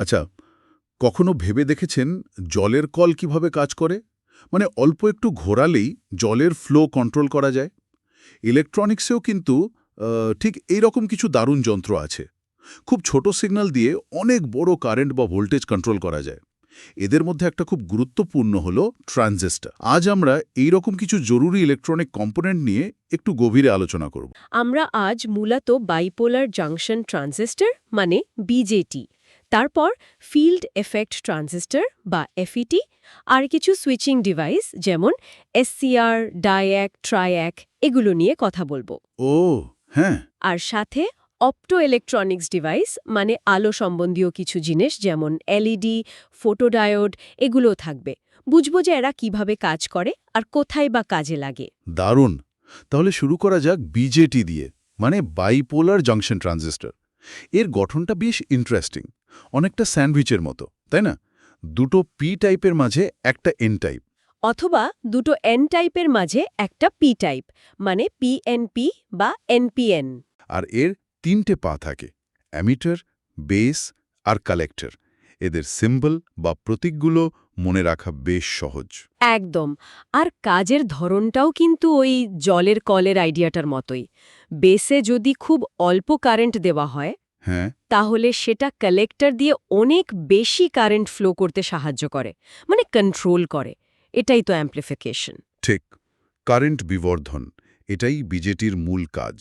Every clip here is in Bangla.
আচ্ছা কখনো ভেবে দেখেছেন জলের কল কীভাবে কাজ করে? মানে অল্প একটু ঘোরালেই জলের ফ্লো কন্ট্রোল করা যায়? ইলেকট্রনিক্সেও কিন্তু ঠিক এই রকম কিছু দারুণ যন্ত্র আছে। খুব ছোট সিগন্যাল দিয়ে অনেক বড় কারেন্ট বা ভোল্টেজ কন্ট্রোল করা যায়। এদের মধ্যে একটা খুব গুরুত্বপূর্ণ হল ট্রানজিস্টার। আজ আমরা এই রকম কিছু জরুরি ইলেকট্রনিক কম্পোনেন্ট নিয়ে একটু গভীরে আলোচনা করব। আমরা আজ মূলত বাইপোলার জাংশন ট্রানজিস্টর মানে বিজেটি তারপর ফিল্ড এফেক্ট ট্রানজিস্টর বা এফইটি আর কিছু সুইচিং ডিভাইস যেমন এসসিআর ডায়াক ট্রায়াক এগুলো নিয়ে কথা বলব। ও হ্যাঁ। আর সাথে অপটো ইলেকট্রনিক্স ডিভাইস মানে আলো সম্বন্ধীয় কিছু জিনিস যেমন এলইডি ফোটোডায়োড এগুলোও থাকবে। বুঝব যে এরা কীভাবে কাজ করে আর কোথায় বা কাজে লাগে। দারুণ। তাহলে শুরু করা যাক বিজেটি দিয়ে মানে বাইপোলার জাংশন ট্রানজিস্টর এর গঠনটা বেশ ইন্টারেস্টিং অনেকটা স্যান্ডউইচের মতো তাই না? দুটো পি টাইপের মাঝে একটা এন টাইপ অথবা দুটো এন টাইপের মাঝে একটা পি টাইপ মানে পিএনপি বা এনপিএন আর এর তিনটে পা থাকে অ্যামিটার বেস আর কালেক্টর। এদের সিম্বল বা প্রতীকগুলো মনে রাখা বেশ সহজ। একদম। আর কাজের ধরনটাও কিন্তু ওই জলের কলের আইডিয়াটার মতোই। বেসে যদি খুব অল্প কারেন্ট দেওয়া হয় হ্যাঁ। তাহলে সেটা কালেক্টর দিয়ে অনেক বেশি কারেন্ট ফ্লো করতে সাহায্য করে মানে কন্ট্রোল করে। এটাই তো অ্যাম্প্লিফিকেশন। ঠিক। কারেন্ট বিবর্ধন এটাই বিজেটির মূল কাজ।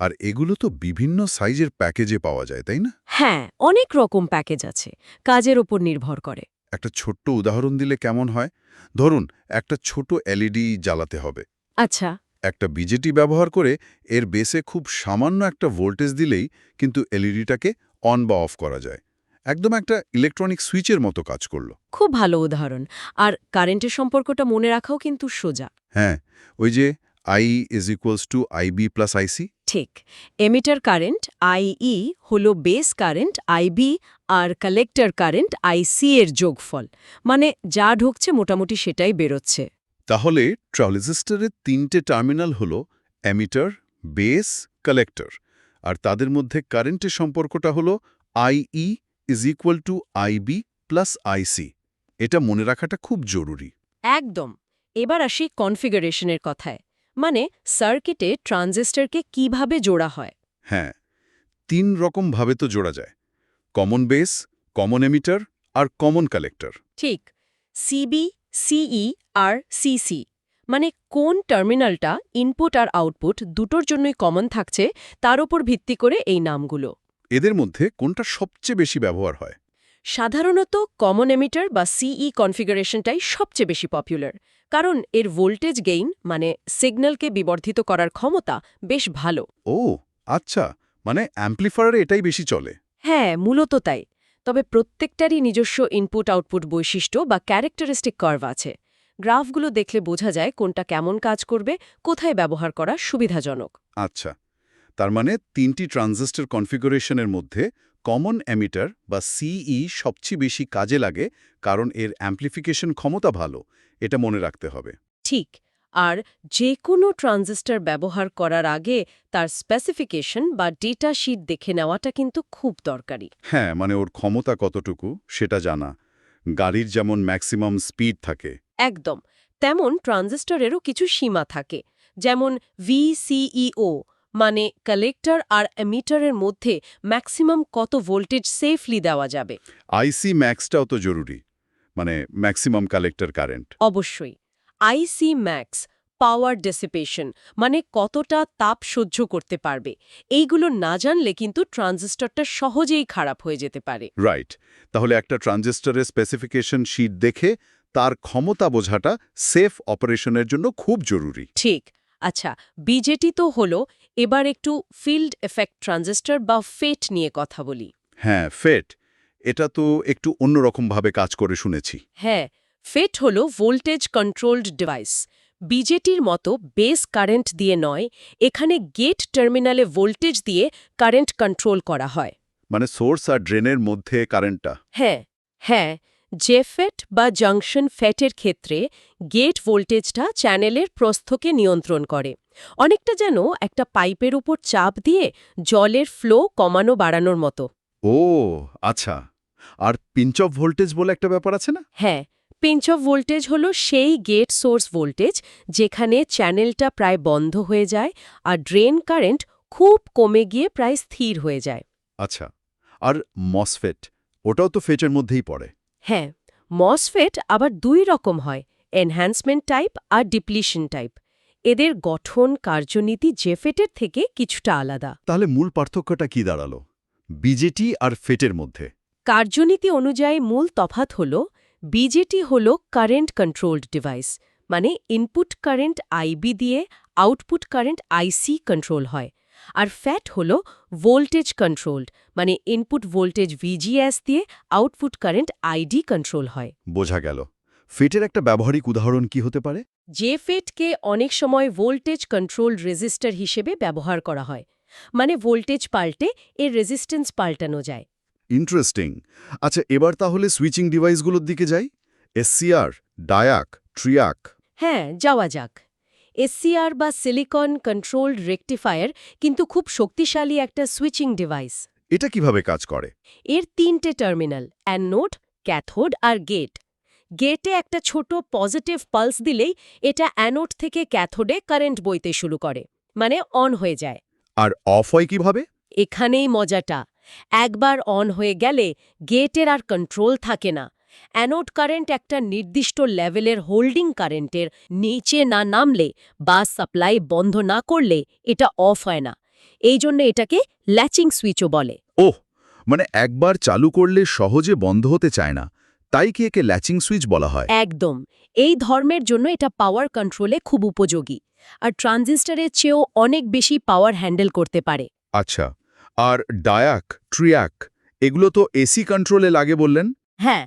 আর এগুলো তো বিভিন্ন সাইজের প্যাকেজে পাওয়া যায় তাই না? হ্যাঁ অনেক রকম প্যাকেজ আছে কাজের ওপর নির্ভর করে। একটা ছোট্ট উদাহরণ দিলে কেমন হয়? ধরুন একটা ছোট এলইডি জ্বালাতে হবে। আচ্ছা। একটা বিজেটি ব্যবহার করে এর বেসে খুব সামান্য একটা ভোল্টেজ দিলেই কিন্তু এলইডিটাকে অন বা অফ করা যায়। একদম একটা ইলেকট্রনিক সুইচের মতো কাজ করল। খুব ভালো উদাহরণ। আর কারেন্টের সম্পর্কটা মনে রাখাও কিন্তু সোজা। হ্যাঁ ওই যে I is equals to IB plus IC ঠিক। এমিটার কারেন্ট আইই হলো বেস কারেন্ট আইবি আর কালেক্টর কারেন্ট আইসি এর যোগফল। মানে যা ঢুকছে মোটামুটি সেটাই বেরোচ্ছে। তাহলে ট্রানজিস্টরের তিনটে টার্মিনাল হল অ্যামিটার বেস কালেক্টর আর তাদের মধ্যে কারেন্টের সম্পর্কটা হল IE is equal to IB plus IC এটা মনে রাখাটা খুব জরুরি। একদম। এবার আসি কনফিগারেশনের কথায়। মানে সার্কিটে ট্রানজিস্টরকে কীভাবে জোড়া হয়? হ্যাঁ তিন রকমভাবে তো জোড়া যায়। কমন বেস কমন এমিটার আর কমন কালেক্টর। ঠিক সিবি সিই আর সিসি মানে কোন টার্মিনালটা ইনপুট আর আউটপুট দুটোর জন্যই কমন থাকছে তার ওপর ভিত্তি করে এই নামগুলো। এদের মধ্যে কোনটা সবচেয়ে বেশি ব্যবহার হয়? সাধারণত কমন এমিটার বা সিই কনফিগারেশনটাই সবচেয়ে বেশি পপুলার। কারণ এর ভোল্টেজ গেইন মানে সিগন্যালকে বিবর্ধিত করার ক্ষমতা বেশ ভালো। ও আচ্ছা মানে অ্যাম্প্লিফায়ারে এটাই বেশি চলে। হ্যাঁ মূলত তাই। তবে প্রত্যেকটারই নিজস্ব ইনপুট আউটপুট বৈশিষ্ট্য বা ক্যারেক্টারিস্টিক কার্ভ আছে। গ্রাফগুলো দেখলে বোঝা যায় কোনটা কেমন কাজ করবে কোথায় ব্যবহার করা সুবিধাজনক। আচ্ছা তার মানে তিনটি ট্রানজিস্টর কনফিগারেশনের মধ্যে কমন এমিটার বা সিই সবচেয়ে বেশি কাজে লাগে কারণ এর অ্যাম্প্লিফিকেশন ক্ষমতা ভালো। এটা মনে রাখতে হবে। ঠিক আর যে কোনো ট্রানজিস্টর ব্যবহার করার আগে তার স্পেসিফিকেশন বা ডেটা শিট দেখে নেওয়াটা কিন্তু খুব দরকারি। হ্যাঁ মানে ওর ক্ষমতা কতটুকু সেটা জানা। গাড়ির যেমন ম্যাক্সিমাম স্পিড থাকে। একদম তেমন ট্রানজিস্টরেরও কিছু সীমা থাকে। যেমন ভিসিইও মানে কালেক্টর আর এমিটারের মধ্যে ম্যাক্সিমাম কত ভোল্টেজ সেফলি দেওয়া যাবে। আইসি ম্যাক্সটাও তো জরুরি। মানে ম্যাক্সিমাম কালেক্টর কারেন্ট অবশ্যই। আইসি ম্যাক্স পাওয়ার ডেসিপেশন মানে কতটা তাপ সহ্য করতে পারবে। এইগুলো না জানলে কিন্তু ট্রানজিস্টরটা সহজেই খারাপ হয়ে যেতে পারে। রাইট তাহলে একটা ট্রানজিস্টরের স্পেসিফিকেশন শিট দেখে তার ক্ষমতা বোঝাটা সেফ অপারেশনের জন্য খুব জরুরি। ঠিক। আচ্ছা বিজেটি তো হলো এবার একটু ফিল্ড এফেক্ট ট্রানজিস্টর বা ফেট নিয়ে কথা বলি। হ্যাঁ ফেট এটা তো একটু অন্যরকমভাবে কাজ করে শুনেছি। হ্যাঁ ফেট হল ভোল্টেজ কন্ট্রোলড ডিভাইস। বিজেটির মতো বেস কারেন্ট দিয়ে নয় এখানে গেট টার্মিনালে ভোল্টেজ দিয়ে কারেন্ট কন্ট্রোল করা হয়। মানে সোর্স আর ড্রেনের মধ্যে কারেন্টটা। হ্যাঁ হ্যাঁ জেফেট বা জাংশন ফ্যাটের ক্ষেত্রে গেট ভোল্টেজটা চ্যানেলের প্রস্থকে নিয়ন্ত্রণ করে। অনেকটা যেন একটা পাইপের উপর চাপ দিয়ে জলের ফ্লো কমানো বাড়ানোর মতো। ও আচ্ছা। আর পিঞ্চ অফ ভোল্টেজ বলে একটা ব্যাপার আছে না? হ্যাঁ পিঞ্চ অফ ভোল্টেজ হলো সেই গেট সোর্স ভোল্টেজ যেখানে চ্যানেলটা প্রায় বন্ধ হয়ে যায় আর ড্রেন কারেন্ট খুব কমে গিয়ে প্রায় স্থির হয়ে যায়। আচ্ছা আর মসফেট ওটাও তো ফেটের মধ্যেই পড়ে। হ্যাঁ মসফেট আবার দুই রকম হয় এনহ্যান্সমেন্ট টাইপ আর ডিপ্লিশন টাইপ এদের গঠন কার্যনীতি জেফেটের থেকে কিছুটা আলাদা। তাহলে মূল পার্থক্যটা কি দাঁড়াল? বিজেটি আর ফেটের মধ্যে। কার্যনীতি অনুযায়ী মূল তফাত হল বিজেটি হল কারেন্ট কন্ট্রোলড ডিভাইস মানে ইনপুট কারেন্ট আইবি দিয়ে আউটপুট কারেন্ট আইসি কন্ট্রোল হয় আর ফ্যাট হল ভোল্টেজ কন্ট্রোলড মানে ইনপুট ভোল্টেজ ভিজিএস দিয়ে আউটপুট কারেন্ট আইডি কন্ট্রোল হয়। বোঝা গেল। ফেটের একটা ব্যবহারিক উদাহরণ কি হতে পারে? যে ফেটকে অনেক সময় ভোল্টেজ কন্ট্রোল রেজিস্টার হিসেবে ব্যবহার করা হয় মানে ভোল্টেজ পাল্টে এর রেজিস্ট্যান্স পাল্টানো যায়। ইন্টারেস্টিং আচ্ছা এবার তাহলে সুইচিং ডিভাইসগুলোর দিকে যাই। এসসিআর ডায়াক ট্রিয়াক হ্যাঁ যাওয়া যাক। এসসিআর বা সিলিকন কন্ট্রোলড রেকটিফায়ার কিন্তু খুব শক্তিশালী একটা সুইচিং ডিভাইস এটা কীভাবে কাজ করে? এর তিনটে টার্মিনাল অ্যানোড ক্যাথোড আর গেট গেটে একটা ছোট পজিটিভ পালস দিলেই এটা অ্যানোড থেকে ক্যাথোডে কারেন্ট বইতে শুরু করে মানে অন হয়ে যায়। আর অফ হয় কীভাবে? এখানেই মজাটা। একবার অন হয়ে গেলে গেটের আর কন্ট্রোল থাকে না। অ্যানোড কারেন্ট একটা নির্দিষ্ট লেভেলের হোল্ডিং কারেন্টের নিচে না নামলে বা সাপ্লাই বন্ধ না করলে এটা অফ হয় না। এই জন্য এটাকে ল্যাচিং সুইচও বলে। ওহ! মানে একবার চালু করলে সহজে বন্ধ হতে চায় না। তাই কি একে ল্যাচিং সুইচ বলা হয়? একদম। এই ধর্মের জন্য এটা পাওয়ার কন্ট্রোলে খুব উপযোগী। আর ট্রানজিস্টারের চেয়েও অনেক বেশি পাওয়ার হ্যান্ডেল করতে পারে। আচ্ছা আর ডায়াক ট্রিয়াক এগুলো তো এসি কন্ট্রোলে লাগে বললেন? হ্যাঁ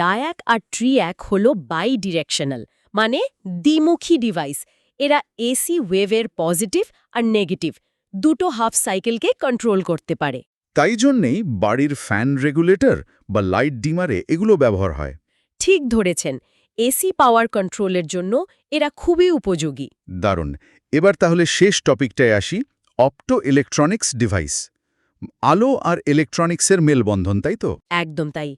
ডায়াক আর ট্রিয়াক হল বাই ডিরেকশনাল মানে দ্বিমুখী ডিভাইস এরা এসি ওয়েভের পজিটিভ আর নেগেটিভ দুটো হাফ সাইকেলকে কন্ট্রোল করতে পারে। তাই জন্যেই বাড়ির ফ্যান রেগুলেটর বা লাইট ডিমারে এগুলো ব্যবহার হয়। ঠিক ধরেছেন এসি পাওয়ার কন্ট্রোলের জন্য এরা খুবই উপযোগী। দারুণ। এবার তাহলে শেষ টপিকটায় আসি অপটো ইলেকট্রনিক্স ডিভাইস। আলো আর ইলেকট্রনিক্সের মেলবন্ধন তাই তো? একদম তাই।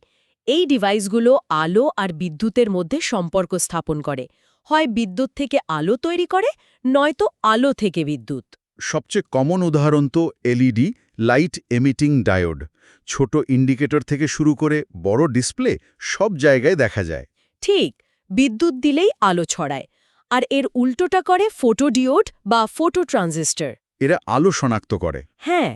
এই ডিভাইসগুলো আলো আর বিদ্যুতের মধ্যে সম্পর্ক স্থাপন করে। হয় বিদ্যুৎ থেকে আলো তৈরি করে নয়তো আলো থেকে বিদ্যুৎ। সবচেয়ে কমন উদাহরণ তো এলইডি লাইট এমিটিং ডায়োড ছোট ইন্ডিকেটর থেকে শুরু করে বড় ডিসপ্লে সব জায়গায় দেখা যায়। ঠিক বিদ্যুৎ দিলেই আলো ছড়ায় আর এর উল্টোটা করে ফোটোডিওড বা ফোটো ট্রানজিস্টর। এরা আলো শনাক্ত করে। হ্যাঁ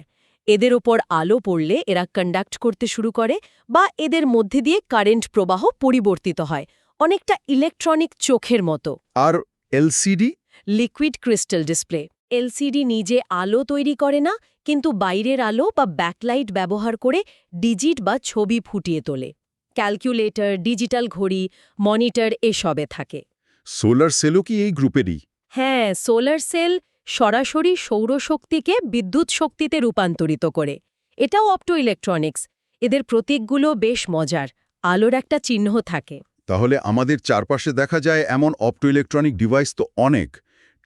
এদের ওপর আলো পড়লে এরা কন্ডাক্ট করতে শুরু করে বা এদের মধ্যে দিয়ে কারেন্ট প্রবাহ পরিবর্তিত হয় অনেকটা ইলেকট্রনিক চোখের মতো। আর LCD? Liquid crystal display. LCD নিজে আলো তৈরি করে না কিন্তু বাইরের আলো বা ব্যাকলাইট ব্যবহার করে ডিজিট বা ছবি ফুটিয়ে তোলে। ক্যালকুলেটর ডিজিটাল ঘড়ি মনিটর এসবে থাকে। সোলার সেলও কি এই গ্রুপেরই? হ্যাঁ সোলার সেল সরাসরি সৌরশক্তিকে বিদ্যুৎ শক্তিতে রূপান্তরিত করে। এটাও অপটো ইলেকট্রনিক্স এদের প্রতীকগুলো বেশ মজার আলোর একটা চিহ্ন থাকে। তাহলে আমাদের চারপাশে দেখা যায় এমন অপটো ইলেকট্রনিক ডিভাইস তো অনেক।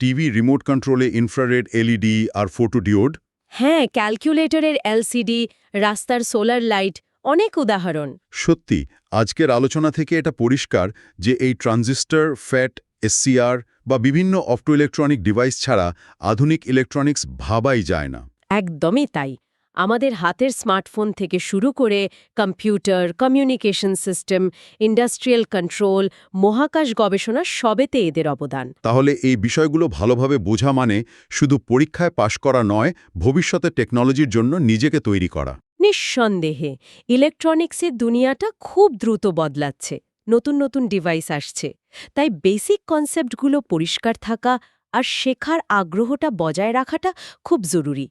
টিভি রিমোট কন্ট্রোলে ইনফ্রারেড এলইডি আর ফোটোডিওড হ্যাঁ ক্যালকুলেটরের এলসিডি রাস্তার সোলার লাইট অনেক উদাহরণ। সত্যি আজকের আলোচনা থেকে এটা পরিষ্কার যে এই ট্রানজিস্টর ফ্যাট এসসিআর বা বিভিন্ন অপটো ইলেকট্রনিক ডিভাইস ছাড়া আধুনিক ইলেকট্রনিক্স ভাবাই যায় না। একদমই তাই। আমাদের হাতের স্মার্টফোন থেকে শুরু করে computer communication system industrial control মহাকাশ গবেষণা সবেতে এদের অবদান। তাহলে এই বিষয়গুলো ভালোভাবে বোঝা মানে শুধু পরীক্ষায় পাশ করা নয় ভবিষ্যতে টেকনোলজির জন্য নিজেকে তৈরি করা। নিঃসন্দেহে ইলেকট্রনিক্সের দুনিয়াটা খুব দ্রুত বদলাচ্ছে নতুন নতুন ডিভাইস আসছে। তাই বেসিক কনসেপ্টগুলো পরিষ্কার থাকা আর শেখার আগ্রহটা বজায় রাখাটা খুব জরুরি।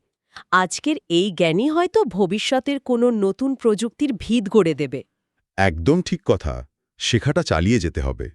আজকের এই জ্ঞানই হয়তো ভবিষ্যতের কোনো নতুন প্রযুক্তির ভিত গড়ে দেবে। একদম ঠিক কথা। শেখাটা চালিয়ে যেতে হবে।